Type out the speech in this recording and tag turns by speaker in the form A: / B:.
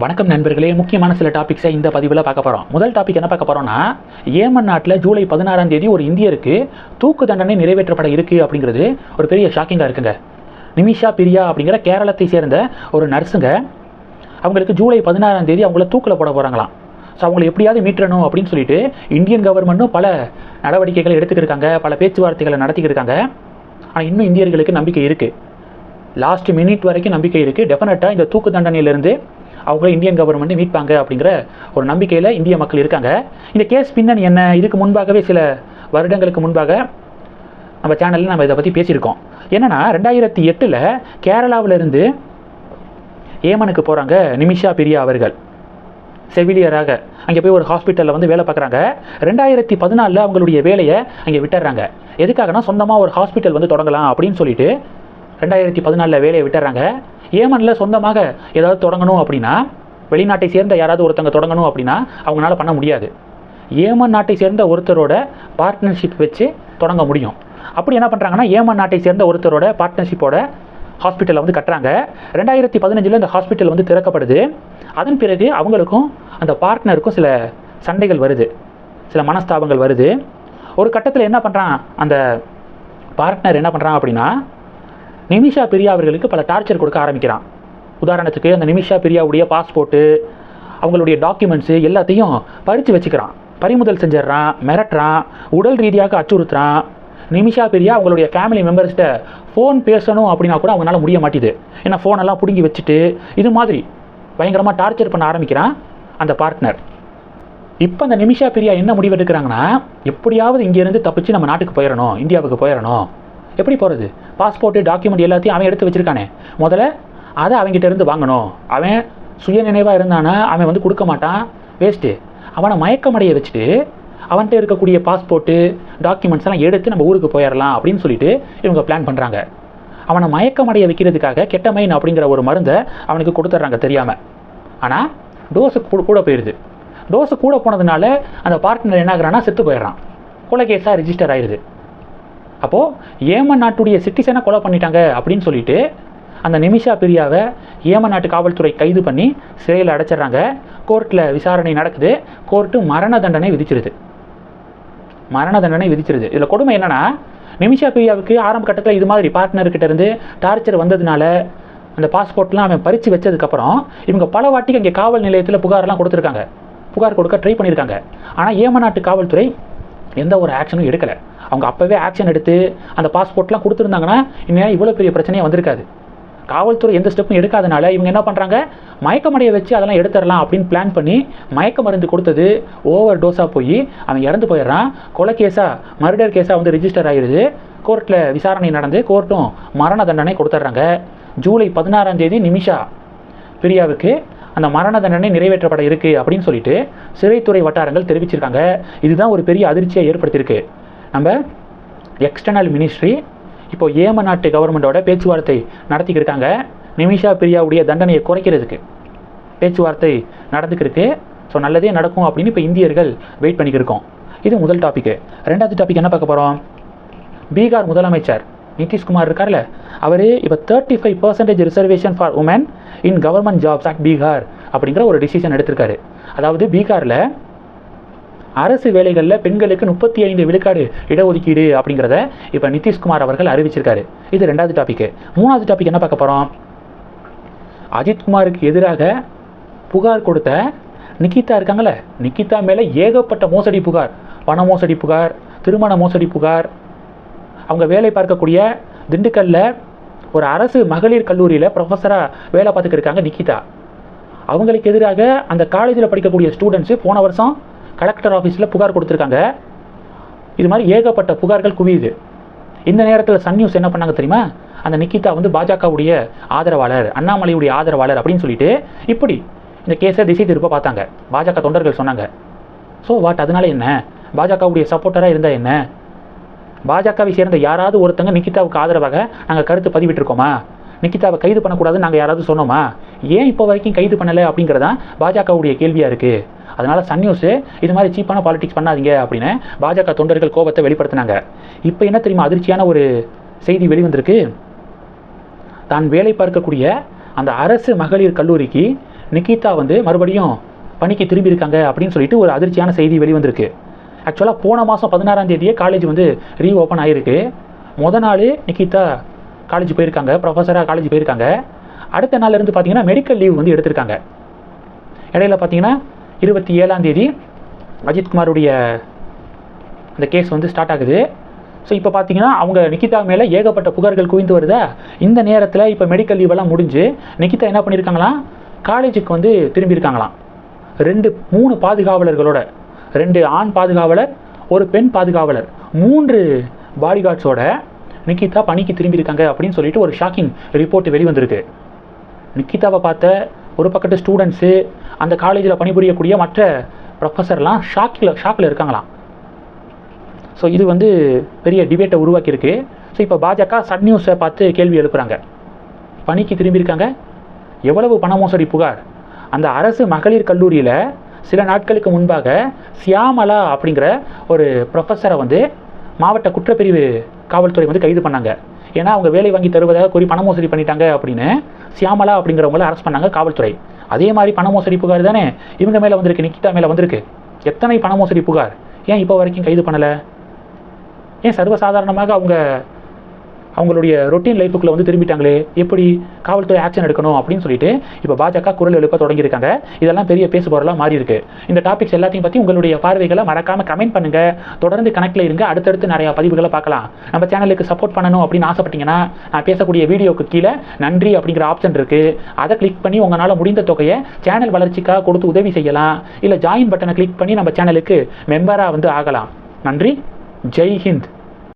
A: வணக்கம் நண்பர்களே. முக்கியமான சில டாபிக்ஸை இந்த பதிவில் பார்க்க போகிறோம் முதல் டாபிக் என்ன பார்க்க போகிறோம்னா ஏமன் நாட்டில் ஜூலை பதினாறாம் தேதி ஒரு இந்தியருக்கு தூக்கு தண்டனை நிறைவேற்றப்பட இருக்குது அப்படிங்கிறது ஒரு பெரிய ஷாக்கிங்காக இருக்குங்க. நிமிஷா பிரியா அப்படிங்கிற கேரளத்தை சேர்ந்த ஒரு நர்ஸுங்க. அவங்களுக்கு ஜூலை பதினாறாம் தேதி அவங்கள தூக்கில் போட போகிறாங்களாம் ஸோ அவங்களை எப்படியாவது மீட்டணும் அப்படின்னு சொல்லிட்டு இந்தியன் கவர்மெண்ட்டும் பல நடவடிக்கைகளை எடுத்துக்கிருக்காங்க பல பேச்சுவார்த்தைகளை நடத்திக்கிருக்காங்க ஆனால் இன்னும் இந்தியர்களுக்கு நம்பிக்கை இருக்குது லாஸ்ட் மினிட் வரைக்கும் நம்பிக்கை இருக்குது டெஃபினட்டாக இந்த தூக்கு தண்டனையிலிருந்து அவங்கள இந்தியன் கவர்மெண்ட்டை மீட்பாங்க அப்படிங்கிற ஒரு நம்பிக்கையில் இந்திய மக்கள் இருக்காங்க. இந்த கேஸ் பின்னணி என்ன? இதுக்கு முன்பாகவே சில வருடங்களுக்கு முன்பாக நம்ம சேனலில் நம்ம இதை பற்றி பேசியிருக்கோம். என்னென்னா ரெண்டாயிரத்தி எட்டில் கேரளாவிலிருந்து ஏமனுக்கு போகிறாங்க நிமிஷா பிரியா அவர்கள். செவிலியராக அங்கே போய் ஒரு ஹாஸ்பிட்டலில் வந்து வேலை பார்க்குறாங்க. ரெண்டாயிரத்தி பதினாலில் அவங்களுடைய வேலையை அங்கே விட்டுறாங்க. எதுக்காகனா சொந்தமாக ஒரு ஹாஸ்பிட்டல் வந்து தொடங்கலாம் அப்படின்னு சொல்லிட்டு ரெண்டாயிரத்தி பதினாலில் வேலையை விட்டுறாங்க. ஏமனில் சொந்தமாக ஏதாவது தொடங்கணும் அப்படின்னா வெளிநாட்டை சேர்ந்த யாராவது ஒருத்தங்க தொடங்கணும் அப்படின்னா அவங்களால பண்ண முடியாது. ஏமன் நாட்டை சேர்ந்த ஒருத்தரோட பார்ட்னர்ஷிப் வச்சு தொடங்க முடியும். அப்படி என்ன பண்ணுறாங்கன்னா ஏமன் நாட்டை சேர்ந்த ஒருத்தரோட பார்ட்னர்ஷிப்போட ஹாஸ்பிட்டலை வந்து கட்டுறாங்க. ரெண்டாயிரத்தி பதினஞ்சில் இந்த ஹாஸ்பிட்டல் வந்து திறக்கப்படுது. அதன் பிறகு அவங்களுக்கும் அந்த பார்ட்னருக்கும் சில சண்டைகள் வருது. சில மனஸ்தாபங்கள் வருது. ஒரு கட்டத்தில் என்ன பண்ணுறான் அந்த பார்ட்னர் என்ன பண்ணுறான் அப்படின்னா நிமிஷா பிரியா அவர்களுக்கு பல டார்ச்சர் கொடுக்க ஆரம்பிக்கிறான். உதாரணத்துக்கு அந்த நிமிஷா பிரியாவுடைய பாஸ்போர்ட்டு அவங்களுடைய டாக்குமெண்ட்ஸு எல்லாத்தையும் பறித்து வச்சுக்கிறான். பறிமுதல் செஞ்சிடுறான் மிரட்டுறான் உடல் ரீதியாக அச்சுறுத்துறான். நிமிஷா பிரியா அவங்களுடைய ஃபேமிலி மெம்பர்ஸ்கிட்ட ஃபோன் பேசணும் அப்படின்னா கூட அவங்களால முடிய மாட்டேது. ஏன்னா ஃபோனெல்லாம் பிடுங்கி வச்சுட்டு இது மாதிரி பயங்கரமாக டார்ச்சர் பண்ண ஆரம்பிக்கிறான் அந்த பார்ட்னர் இப்போ அந்த நிமிஷா பிரியா என்ன முடிவு எடுக்கிறாங்கன்னா எப்படியாவது இங்கேருந்து தப்பிச்சு நம்ம நாட்டுக்கு போயிடணும் இந்தியாவுக்கு போயிடணும். எப்படி போகிறது பாஸ்போர்ட்டு டாக்குமெண்ட் எல்லாத்தையும் அவன் எடுத்து வச்சிருக்கானே. முதல்ல அதை அவங்ககிட்ட இருந்து வாங்கணும். அவன் சுயநினைவாக இருந்தானா? அவன் வந்து கொடுக்க மாட்டான். வேஸ்ட்டு அவனை மயக்கமடைய வச்சுட்டு அவன்கிட்ட இருக்கக்கூடிய பாஸ்போர்ட்டு டாக்குமெண்ட்ஸ் எல்லாம் எடுத்து நம்ம ஊருக்கு போயிடலாம் அப்படின்னு சொல்லிட்டு இவங்க பிளான் பண்ணுறாங்க அவனை மயக்கமடைய வைக்கிறதுக்காக கெட்டமைன் அப்படிங்கிற ஒரு மருந்தை அவனுக்கு கொடுத்துட்றாங்க தெரியாமல் ஆனால் டோஸு கூட கூட போயிடுது டோஸு கூட போனதுனால அந்த பார்ட்னர் என்ன ஆகுறான்னா செத்து போயிடுறான். கொலை கேஸாக ரிஜிஸ்டர் ஆயிடுது அப்போது ஏமன் நாட்டுடைய சிட்டிசனை கொலை பண்ணிட்டாங்க அப்படின்னு சொல்லிட்டு அந்த நிமிஷா பிரியாவை ஏமன் நாட்டு காவல்துறை கைது பண்ணி சிறையில் அடைச்சிடுறாங்க. கோர்ட்டில் விசாரணை நடக்குது. கோர்ட்டு மரண தண்டனை விதிச்சிருது. மரண தண்டனை விதிச்சிருது. இதில் கொடுமை என்னென்னா நிமிஷா பிரியாவுக்கு ஆரம்ப கட்டத்தில் இது மாதிரி பார்ட்னர்கிட்ட இருந்து டார்ச்சர் வந்ததுனால அந்த பாஸ்போர்ட்லாம் அவன் பறித்து வச்சதுக்கப்புறம் இவங்க பல வாட்டிக்கு அங்கே காவல் நிலையத்தில் புகார்லாம் கொடுத்துருக்காங்க. புகார் கொடுக்க ட்ரை பண்ணியிருக்காங்க ஆனால் ஏமநாட்டு நாட்டு காவல்துறை எந்த ஒரு ஆக்ஷனும் எடுக்கலை. அவங்க அப்போவே ஆக்ஷன் எடுத்து அந்த பாஸ்போர்ட்லாம் கொடுத்துருந்தாங்கன்னா இன்னும் இவ்வளோ பெரிய பிரச்சனையே வந்திருக்காது. காவல்துறை எந்த ஸ்டெப்பும் எடுக்காதனால இவங்க என்ன பண்ணுறாங்க மயக்கமடைய வச்சு அதெல்லாம் எடுத்துடலாம் அப்படின்னு பிளான் பண்ணி மயக்க மருந்து கொடுத்தது ஓவர் டோஸாக போய் அவன் இறந்து போயிடுறான். கொலை கேஸாக மர்டர் கேஸாக வந்து ரிஜிஸ்டர் ஆகிடுது கோர்ட்டில் விசாரணை நடந்து கோர்ட்டும் மரண தண்டனை கொடுத்துட்றாங்க. ஜூலை பதினாறாம் தேதி நிமிஷா பிரியாவுக்கு அந்த மரண தண்டனை நிறைவேற்றப்பட இருக்கு அப்படின்னு சொல்லிட்டு சிறைத்துறை வட்டாரங்கள் தெரிவிச்சிருக்காங்க. இதுதான் ஒரு பெரிய அதிர்ச்சியை ஏற்படுத்தியிருக்கு. நம்ம எக்ஸ்டர்னல் மினிஸ்ட்ரி இப்போ ஏம நாட்டு கவர்மெண்ட்டோட பேச்சுவார்த்தை நடத்திக்கிட்டு இருக்காங்க. நிமிஷா பிரியாவுடைய தண்டனையை குறைக்கிறதுக்கு பேச்சுவார்த்தை நடந்துக்கிருக்கு ஸோ நல்லதே நடக்கும் அப்படின்னு இப்போ இந்தியர்கள் வெயிட் பண்ணிக்கிருக்கோம் இது முதல் டாப்பிக்கு ரெண்டாவது டாபிக் என்ன பார்க்க போகிறோம் பீகார் முதலமைச்சர் நிதிஷ்குமார் இருக்கார்ல அவரே இப்போ thirty five percentage reservation for women in government jobs at Bihar அப்படிங்கிற ஒரு டிசிஷன் எடுத்திருக்காரு. அதாவது பீகாரில் அரசு வேலைகளில் பெண்களுக்கு முப்பத்தி ஐந்து விழுக்காடு இடஒதுக்கீடு அப்படிங்கிறத இப்போ நிதிஷ்குமார் அவர்கள் அறிவிச்சிருக்காரு. இது ரெண்டாவது டாபிக் மூணாவது டாபிக் என்ன பார்க்க போகிறோம் அஜித்குமாருக்கு எதிராக புகார் கொடுத்த நிக்கிதா இருக்காங்களே நிக்கிதா மேலே ஏகப்பட்ட மோசடி புகார் பண மோசடி புகார் திருமண மோசடி புகார் அவங்க வேலை பார்க்கக்கூடிய திண்டுக்கல்ல ஒரு அரசு மகளிர் கல்லூரியில் ப்ரொஃபஸராக வேலை பார்த்துக்கிட்டு இருக்காங்க நிக்கிதா. அவங்களுக்கு எதிராக அந்த காலேஜில் படிக்கக்கூடிய ஸ்டூடெண்ட்ஸு போன வருஷம் கலெக்டர் ஆஃபீஸில் புகார் கொடுத்துருக்காங்க. இது மாதிரி ஏகப்பட்ட புகார்கள் குவியுது. இந்த நேரத்தில் சன் நியூஸ் என்ன பண்ணாங்க தெரியுமா? அந்த நிக்கிதா வந்து பாஜகவுடைய ஆதரவாளர் அண்ணாமலையுடைய ஆதரவாளர் அப்படின்னு சொல்லிட்டு இப்படி இந்த கேஸை திசை திருப்ப பார்த்தாங்க. பாஜக தொண்டர்கள் சொன்னாங்க. ஸோ வாட் அதனால என்ன? பாஜகவுடைய சப்போர்ட்டராக இருந்தால் என்ன? பாஜகவை சேர்ந்த யாராவது ஒருத்தங்க நிக்கிதாவுக்கு ஆதரவாக நாங்கள் கருத்து பதிவிட்டிருக்கோமா? நிக்கிதாவை கைது பண்ணக்கூடாதுன்னு நாங்கள் யாராவது சொன்னோமா? ஏன் இப்போ வரைக்கும் கைது பண்ணலை அப்படிங்கிறதான் பாஜகவுடைய கேள்வியாக இருக்குது அதனால் சன் நியூஸு இது மாதிரி சீப்பான பாலிடிக்ஸ் பண்ணாதீங்க அப்படின்னு பாஜக தொண்டர்கள் கோபத்தை வெளிப்படுத்தினாங்க. இப்போ என்ன தெரியுமா அதிர்ச்சியான ஒரு செய்தி வெளிவந்திருக்கு? தான் வேலை பார்க்கக்கூடிய அந்த அரசு மகளிர் கல்லூரிக்கு நிக்கிதா வந்து மறுபடியும் பணிக்கு திரும்பியிருக்காங்க அப்படின்னு சொல்லிட்டு ஒரு அதிர்ச்சியான செய்தி வெளிவந்திருக்கு. ஆக்சுவலாக போன மாதம் பதினாறாம் தேதியே காலேஜ் வந்து ரீ ஓப்பன் ஆகிருக்கு முத நாள் நிக்கிதா காலேஜ் போயிருக்காங்க ப்ரொஃபஸராக காலேஜ் போயிருக்காங்க. அடுத்த நாள்லேருந்து பார்த்தீங்கன்னா மெடிக்கல் லீவ் வந்து எடுத்திருக்காங்க. இடையில பார்த்தீங்கன்னா இருபத்தி ஏழாம் தேதி அஜித்குமாருடைய அந்த கேஸ் வந்து ஸ்டார்ட் ஆகுது. ஸோ இப்போ பார்த்தீங்கன்னா அவங்க நிக்கிதா மேலே ஏகப்பட்ட புகார்கள் குவிந்து வருதா? இந்த நேரத்தில் இப்போ மெடிக்கல் லீவெல்லாம் முடிஞ்சு நிக்கிதா என்ன பண்ணியிருக்காங்களாம் காலேஜுக்கு வந்து திரும்பியிருக்காங்களாம் ரெண்டு மூணு பாதுகாவலர்களோட ரெண்டு ஆண் பாதுகாவலர் ஒரு பெண் பாதுகாவலர். மூன்று பாடிகார்ட்ஸோட நிக்கிதா பணிக்கு திரும்பியிருக்காங்க அப்படின்னு சொல்லிட்டு ஒரு ஷாக்கிங் ரிப்போர்ட் வெளிவந்திருக்கு. நிக்கிதாவை பார்த்த ஒரு பக்கத்து ஸ்டூடெண்ட்ஸு அந்த காலேஜில் பணிபுரியக்கூடிய மற்ற ப்ரொஃபஸர்லாம் ஷாக்கில் ஷாக்கில் இருக்காங்களாம். ஸோ இது வந்து பெரிய டிபேட்டை உருவாக்கியிருக்கு. ஸோ இப்போ பாஜக சன் நியூஸை பார்த்து கேள்வி எழுப்புறாங்க. பணிக்கு திரும்பியிருக்காங்க. எவ்வளவு பண மோசடி புகார்? அந்த அரசு மகளிர் கல்லூரியில் சில நாட்களுக்கு முன்பாக சியாமலா அப்படிங்கிற ஒரு ப்ரொஃபஸரை வந்து மாவட்ட குற்றப்பிரிவு காவல்துறை வந்து கைது பண்ணாங்க. ஏன்னா அவங்க வேலை வாங்கி தருவதாக கூறி பண மோசடி பண்ணிட்டாங்க அப்படின்னு சியாமலா அப்படிங்கிறவங்கள அரெஸ்ட் பண்ணாங்க காவல்துறை. அதே மாதிரி பண மோசடி புகார் தானே? இவங்க மேலே வந்திருக்கு நிக்கிதா மேலே வந்திருக்கு. எத்தனை பண மோசடி புகார்? ஏன் இப்போ வரைக்கும் கைது பண்ணலை? ஏன் சர்வசாதாரணமாக அவங்க அவங்களுடைய ரொட்டீன் லைஃபுக்குள்ள வந்து திரும்பிட்டாங்களே எப்படி காவல்துறை ஆக்ஷன் எடுக்கணும் அப்படின்னு சொல்லிட்டு இப்போ பாஜக குரல் எழுப்ப தொடங்கியிருக்காங்க. இதெல்லாம் பெரிய பேசுபொருளாக மாறி இருக்கு இந்த டாபிக்ஸ் எல்லாத்தையும் பற்றி உங்களுடைய பார்வைகளை மறக்காம கமெண்ட் பண்ணுங்க. தொடர்ந்து கனெக்ட்ல இருங்க. அடுத்தடுத்து நிறைய பதிவுகளை பார்க்கலாம். நம்ம சேனலுக்கு சப்போர்ட் பண்ணணும் அப்படின்னு ஆசைப்பட்டீங்கன்னா நான் பேசக்கூடிய வீடியோக்கு கீழே நன்றி அப்படிங்கிற ஆப்ஷன் இருக்கு. அதை கிளிக் பண்ணி உங்களால் முடிந்த தொகையை சேனல் வளர்ச்சிக்காக கொடுத்து உதவி செய்யலாம். இல்லை ஜாயின் பட்டனை கிளிக் பண்ணி நம்ம சேனலுக்கு மெம்பராக வந்து ஆகலாம். நன்றி. ஜெய் ஹிந்த்.